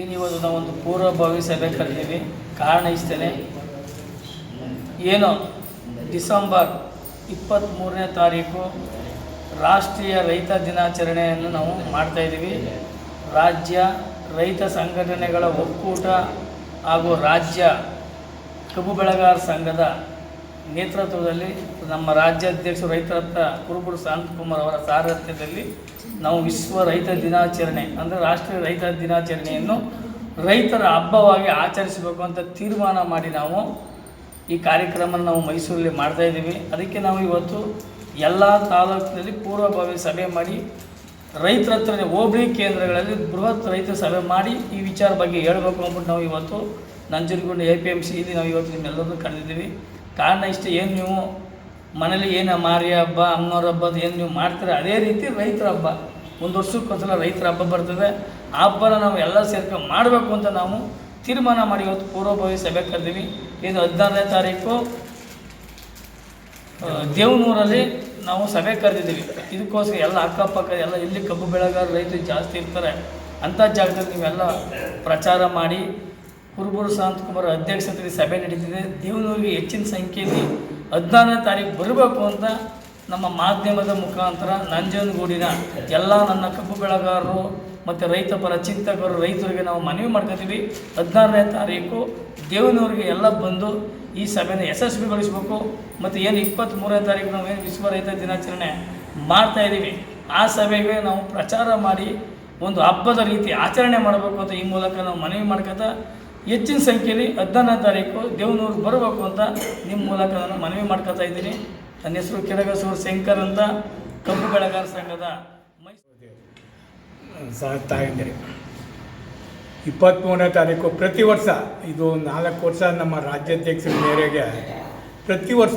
ಏನು ನಾವು ಒಂದು ಪೂರ್ವಭಾವಿ ಸಭೆ ಕರೆದೀವಿ. ಕಾರಣ ಇಷ್ಟೇ ಏನು? ಡಿಸೆಂಬರ್ ಇಪ್ಪತ್ತ್ಮೂರನೇ ತಾರೀಕು ರಾಷ್ಟ್ರೀಯ ರೈತ ದಿನಾಚರಣೆಯನ್ನು ನಾವು ಮಾಡ್ತಾಯಿದ್ದೀವಿ ರಾಜ್ಯ ರೈತ ಸಂಘಟನೆಗಳ ಒಕ್ಕೂಟ ಹಾಗೂ ರಾಜ್ಯ ಕಬ್ಬು ಬೆಳೆಗಾರ ಸಂಘದ ನೇತೃತ್ವದಲ್ಲಿ ನಮ್ಮ ರಾಜ್ಯಾಧ್ಯಕ್ಷ ರೈತರತ್ನ ಕುರುಬುರು ಶಾಂತಕುಮಾರ್ ಅವರ ಸಾರಥ್ಯದಲ್ಲಿ ನಾವು ವಿಶ್ವ ರೈತ ದಿನಾಚರಣೆ ಅಂದರೆ ರಾಷ್ಟ್ರೀಯ ರೈತ ದಿನಾಚರಣೆಯನ್ನು ರೈತರ ಹಬ್ಬವಾಗಿ ಆಚರಿಸಬೇಕು ಅಂತ ತೀರ್ಮಾನ ಮಾಡಿ ನಾವು ಈ ಕಾರ್ಯಕ್ರಮ ನಾವು ಮೈಸೂರಲ್ಲಿ ಮಾಡ್ತಾ ಇದ್ದೀವಿ. ಅದಕ್ಕೆ ನಾವು ಇವತ್ತು ಎಲ್ಲ ತಾಲೂಕಿನಲ್ಲಿ ಪೂರ್ವಭಾವಿ ಸಭೆ ಮಾಡಿ ರೈತರ ಹತ್ರ ಹೋಬಳಿ ಕೇಂದ್ರಗಳಲ್ಲಿ ಬೃಹತ್ ರೈತ ಸಭೆ ಮಾಡಿ ಈ ವಿಚಾರ ಬಗ್ಗೆ ಹೇಳಬೇಕು ಅಂದ್ಬಿಟ್ಟು ನಾವು ಇವತ್ತು Nanjangud A P M C ಇಲ್ಲಿ ನಾವು ಇವತ್ತು ನಿಮ್ಮೆಲ್ಲರನ್ನೂ ಕರೆದಿದ್ದೀವಿ. ಕಾರಣ ಇಷ್ಟೇ, ಏನು ನೀವು ಮನೇಲಿ ಏನು ಮಾರಿ ಹಬ್ಬ ಅಮ್ಮನವ್ರ ಹಬ್ಬದ ಏನು ನೀವು ಮಾಡ್ತೀರ? ಅದೇ ರೀತಿ ರೈತರ ಹಬ್ಬ. ಒಂದು ವರ್ಷಕ್ಕೊಂದ್ಸಲ ರೈತರ ಹಬ್ಬ ಬರ್ತದೆ. ಆ ಹಬ್ಬನ ನಾವು ಎಲ್ಲ ಸೇರ್ಕೊಂಡು ಮಾಡಬೇಕು ಅಂತ ನಾವು ತೀರ್ಮಾನ ಮಾಡಿ ಇವತ್ತು ಪೂರ್ವಭಾವಿ ಸಭೆ ಕರೆದೀವಿ. ಇದು ಹದಿನಾರನೇ ತಾರೀಕು ದೇವನೂರಲ್ಲಿ ನಾವು ಸಭೆ ಕರೆದಿದ್ದೀವಿ. ಇದಕ್ಕೋಸ್ಕರ ಎಲ್ಲ ಅಕ್ಕಪಕ್ಕ, ಎಲ್ಲ ಇಲ್ಲಿ ಕಬ್ಬು ಬೆಳೆಗಾರ ರೈತರು ಜಾಸ್ತಿ ಇರ್ತಾರೆ. ಅಂಥ ಜಾಗದಲ್ಲಿ ನೀವೆಲ್ಲ ಪ್ರಚಾರ ಮಾಡಿ ಕುರುಬೂರು ಶಾಂತಕುಮಾರ್ ಅಧ್ಯಕ್ಷತೆಯಲ್ಲಿ ಸಭೆ ನಡೀತಿದೆ. ದೇವನೂರಿಗೆ ಹೆಚ್ಚಿನ ಸಂಖ್ಯೆಯಲ್ಲಿ ಹದಿನಾರನೇ ತಾರೀಕು ಬರಬೇಕು ಅಂತ ನಮ್ಮ ಮಾಧ್ಯಮದ ಮುಖಾಂತರ ನಂಜನಗೂಡಿನ ಎಲ್ಲ ನನ್ನ ಕಬ್ಬು ಬೆಳೆಗಾರರು ಮತ್ತು ರೈತ ಪರ ಚಿಂತಕರು, ರೈತರಿಗೆ ನಾವು ಮನವಿ ಮಾಡ್ಕೊತೀವಿ. ಹದಿನಾರನೇ ತಾರೀಕು ದೇವನೂರಿಗೆ ಎಲ್ಲ ಬಂದು ಈ ಸಭೆನ ಯಶಸ್ವಿಗೊಳಿಸಬೇಕು. ಮತ್ತು ಏನು ಇಪ್ಪತ್ತ್ಮೂರನೇ ತಾರೀಕು ನಾವು ಏನು ವಿಶ್ವ ರೈತ ದಿನಾಚರಣೆ ಮಾಡ್ತಾ ಇದ್ದೀವಿ, ಆ ಸಭೆಗೆ ನಾವು ಪ್ರಚಾರ ಮಾಡಿ ಒಂದು ಹಬ್ಬದ ರೀತಿ ಆಚರಣೆ ಮಾಡಬೇಕು ಅಂತ ಈ ಮೂಲಕ ನಾವು ಮನವಿ ಮಾಡ್ಕೊತಾ ಹೆಚ್ಚಿನ ಸಂಖ್ಯೆಯಲ್ಲಿ ಹದಿನಾರನೇ ತಾರೀಕು ದೇವನೂರು ಬರಬೇಕು ಅಂತ ನಿಮ್ಮ ಮೂಲಕ ನಾನು ಮನವಿ ಮಾಡ್ಕೊತಾ ಇದ್ದೀನಿ. ನನ್ನ ಹೆಸರು ಕೆಳಗಸೂರು ಶಂಕರ್ ಅಂತ, ಕಬ್ಬು ಬೆಳೆಗಾರ ಸಂಘದ ಮೈಸೂರು. ತಾಯಂದಿರಿ ಇಪ್ಪತ್ತ್ಮೂರನೇ ತಾರೀಕು ಪ್ರತಿ ವರ್ಷ, ಇದು ನಾಲ್ಕು ವರ್ಷ ನಮ್ಮ ರಾಜ್ಯಾಧ್ಯಕ್ಷರ ಮೇರೆಗೆ ಪ್ರತಿ ವರ್ಷ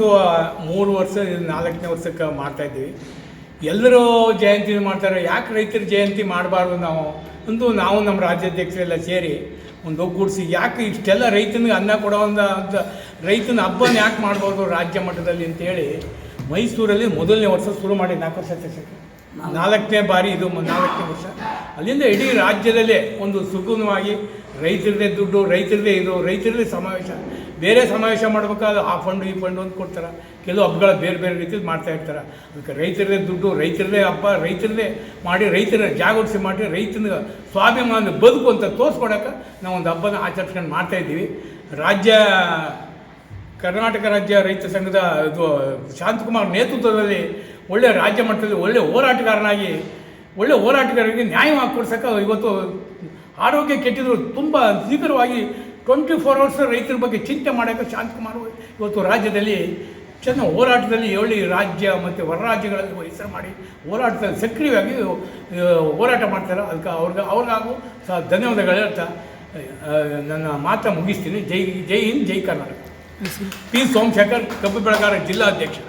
ಮೂರು ವರ್ಷ ನಾಲ್ಕನೇ ವರ್ಷಕ್ಕೆ ಮಾಡ್ತಾಯಿದ್ದೀವಿ ಎಲ್ಲರೂ ಜಯಂತಿ ಮಾಡ್ತಾರೆ. ಯಾಕೆ ರೈತರ ಜಯಂತಿ ಮಾಡಬಾರ್ದು ನಾವು? ಅಂದು ನಾವು ನಮ್ಮ ರಾಜ್ಯಾಧ್ಯಕ್ಷರೆಲ್ಲ ಸೇರಿ ಒಂದು ಒಗ್ಗೂಡಿಸಿ ಯಾಕೆ ಇಷ್ಟೆಲ್ಲ ರೈತನಿಗೆ ಅನ್ನ ಕೊಡೋ ಒಂದು ಅಂತ, ರೈತನ ಹಬ್ಬನ ಯಾಕೆ ಮಾಡ್ಬೋದು ರಾಜ್ಯ ಮಟ್ಟದಲ್ಲಿ ಅಂತೇಳಿ ಮೈಸೂರಲ್ಲಿ ಮೊದಲನೇ ವರ್ಷ ಶುರು ಮಾಡಿ ನಾಲ್ಕು ವರ್ಷ ಆಯ್ತು. ನಾಲ್ಕನೇ ಬಾರಿ ಇದು ನಾಲ್ಕನೇ ವರ್ಷ ಅಲ್ಲಿಂದ ಇಡೀ ರಾಜ್ಯದಲ್ಲೇ ಒಂದು ಸುಗುಣವಾಗಿ ರೈತರದೇ ದುಡ್ಡು, ರೈತರದೇ ಇದು, ರೈತರದೇ ಸಮಾವೇಶ ಬೇರೆ ಸಮಾವೇಶ ಮಾಡ್ಬೇಕಾದ್ರೆ ಆ ಫಂಡ್ ಈ ಫಂಡ್ ಅಂತ ಕೊಡ್ತಾರೆ. ಕೆಲವು ಹಬ್ಬಗಳ ಬೇರೆ ಬೇರೆ ರೀತಿಯಲ್ಲಿ ಮಾಡ್ತಾ ಇರ್ತಾರೆ. ಅದಕ್ಕೆ ರೈತರದೇ ದುಡ್ಡು, ರೈತರದೇ ಹಬ್ಬ, ರೈತರದೇ ಮಾಡಿ ರೈತರ ಜಾಗೃತಿ ಮಾಡಿ, ರೈತನ ಸ್ವಾಭಿಮಾನ ಬದುಕು ಅಂತ ತೋರಿಸ್ಕೊಡಕ್ಕೆ ನಾವು ಒಂದು ಹಬ್ಬನ ಆಚರಿಸ್ಕೊಂಡು ಮಾಡ್ತಾಯಿದ್ದೀವಿ ರಾಜ್ಯ, ಕರ್ನಾಟಕ ರಾಜ್ಯ ರೈತ ಸಂಘದ ಇದು ಶಾಂತಕುಮಾರ್ ನೇತೃತ್ವದಲ್ಲಿ ಒಳ್ಳೆಯ ರಾಜ್ಯ ಮಟ್ಟದಲ್ಲಿ ಒಳ್ಳೆಯ ಹೋರಾಟಗಾರನಾಗಿ ಒಳ್ಳೆಯ ಹೋರಾಟಗಾರರಿಗೆ ನ್ಯಾಯವಾಗಿ ಕೊಡ್ಸೋಕೆ ಇವತ್ತು ಆರೋಗ್ಯ ಕೆಟ್ಟಿದ್ರು ತುಂಬ ಶೀಘ್ರವಾಗಿ ಟ್ವೆಂಟಿ ಫೋರ್ ಅವರ್ಸ್ ರೈತರ ಬಗ್ಗೆ ಚಿಂತೆ ಮಾಡೋಕ್ಕೆ ಶಾಂತಕುಮಾರ್ ಇವತ್ತು ರಾಜ್ಯದಲ್ಲಿ ಚೆನ್ನ ಹೋರಾಟದಲ್ಲಿ ಏಳಿ ರಾಜ್ಯ ಮತ್ತು ಹೊರ ರಾಜ್ಯಗಳಲ್ಲಿ ಹೆಸರು ಮಾಡಿ ಹೋರಾಟದಲ್ಲಿ ಸಕ್ರಿಯವಾಗಿ ಹೋರಾಟ ಮಾಡ್ತಾರೆ. ಅದಕ್ಕೆ ಅವ್ರಿಗೆ ಅವ್ರಿಗಾಗೂ ಸಹ ಧನ್ಯವಾದಗಳು ಹೇಳ್ತಾ ನನ್ನ ಮಾತ ಮುಗಿಸ್ತೀನಿ. ಜೈ ಜೈ ಹಿಂದ್ ಜೈ ಕರ್ನಾಟಕ. ಪಿ. ಸೋಮಶೇಖರ್ ಕಬ್ಬು ಬೆಳಗಾರ ಜಿಲ್ಲಾಧ್ಯಕ್ಷ.